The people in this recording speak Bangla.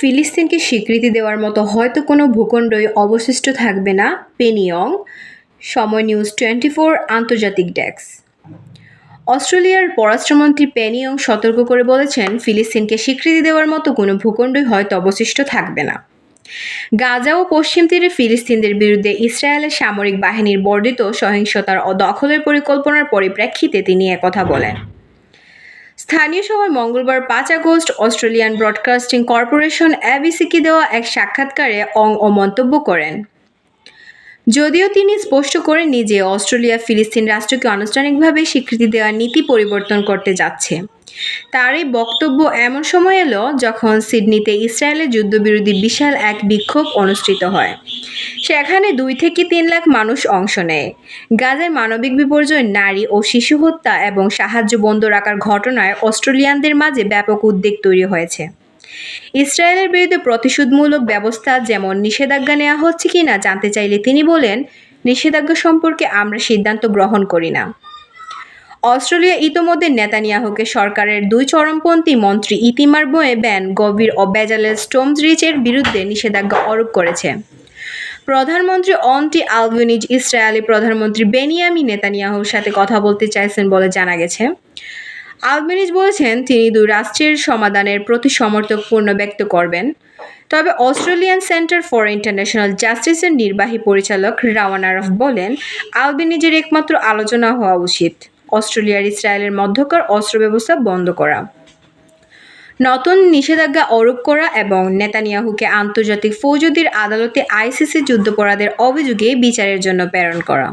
ফিলিস্তিনকে স্বীকৃতি দেওয়ার মতো হয়তো কোনো ভূখণ্ডই অবশিষ্ট থাকবে না। পেনিয়ং, সময় নিউজ টোয়েন্টি ফোর, আন্তর্জাতিক ডেস্ক। অস্ট্রেলিয়ার পররাষ্ট্রমন্ত্রী পেনিয়ং সতর্ক করে বলেছেন, ফিলিস্তিনকে স্বীকৃতি দেওয়ার মতো কোনো ভূখণ্ডই হয়তো অবশিষ্ট থাকবে না। গাজা ও পশ্চিম তীরে ফিলিস্তিনদের বিরুদ্ধে ইসরায়েলের সামরিক বাহিনীর বর্ধিত সহিংসতার ও দখলের পরিকল্পনার পরিপ্রেক্ষিতে তিনি একথা বলেন। স্থানীয় সময় মঙ্গলবার পাঁচ আগস্ট অস্ট্রেলিয়ান ব্রডকাস্টিং কর্পোরেশন এবিসিকে দেওয়া এক সাক্ষাৎকারে অং ও মন্তব্য করেন। যদিও তিনি স্পষ্ট করেননি যে অস্ট্রেলিয়া ফিলিস্তিন রাষ্ট্রকে আনুষ্ঠানিকভাবে স্বীকৃতি দেওয়ার নীতি পরিবর্তন করতে যাচ্ছে। তার এই বক্তব্য এমন সময় এলো যখন সিডনিতে ইসরায়েলের যুদ্ধবিরোধী বিশাল এক বিক্ষোভ অনুষ্ঠিত হয়। সেখানে দুই থেকে তিন লাখ মানুষ অংশ নেয়। গাজায় মানবিক বিপর্যয়, নারী ও শিশু হত্যা এবং সাহায্য বন্ধ রাখার ঘটনায় অস্ট্রেলিয়ানদের মাঝে ব্যাপক উদ্বেগ তৈরি হয়েছে। ইসরায়েলের বিরুদ্ধে প্রতিশোধমূলক ব্যবস্থা যেমন নিষেধাজ্ঞা নেওয়া হচ্ছে কিনা জানতে চাইলে তিনি বলেন, নিষেধাজ্ঞা সম্পর্কে আমরা সিদ্ধান্ত গ্রহণ করি না। অস্ট্রেলিয়া ইতোমধ্যে নেতানিয়াহুকে সরকারের দুই চরমপন্থী মন্ত্রী ইতিমার বয়ে ব্যান গভীর ও বেজালের স্টোমজরিচের বিরুদ্ধে নিষেধাজ্ঞা আরোপ করেছে। প্রধানমন্ত্রী অন্টি আলভিনিজ ইসরায়েলি প্রধানমন্ত্রী বেনিয়ামি নেতানিয়াহুর সাথে কথা বলতে চাইছেন বলে জানা গেছে। আলবেনিজ বলেছেন, তিনি দুই রাষ্ট্রের সমাধানের প্রতি সমর্থক পূর্ণ ব্যক্ত করবেন। তবে অস্ট্রেলিয়ান সেন্টার ফর ইন্টারন্যাশনাল জাস্টিসের নির্বাহী পরিচালক রাওয়ান আরফ বলেন, আলবেনিজের একমাত্র আলোচনা হওয়া উচিত, অস্ট্রেলিয়ার ইসরায়েলের মধ্যকার অস্ত্র ব্যবস্থা বন্ধ করা। নতুন নিষেধাজ্ঞা আরোপ করা এবং নেতানিয়াহুকে আন্তর্জাতিক ফৌজদির আদালতে আইসিসি যুদ্ধাপরাধের অভিযোগে বিচারের জন্য প্রেরণ করা।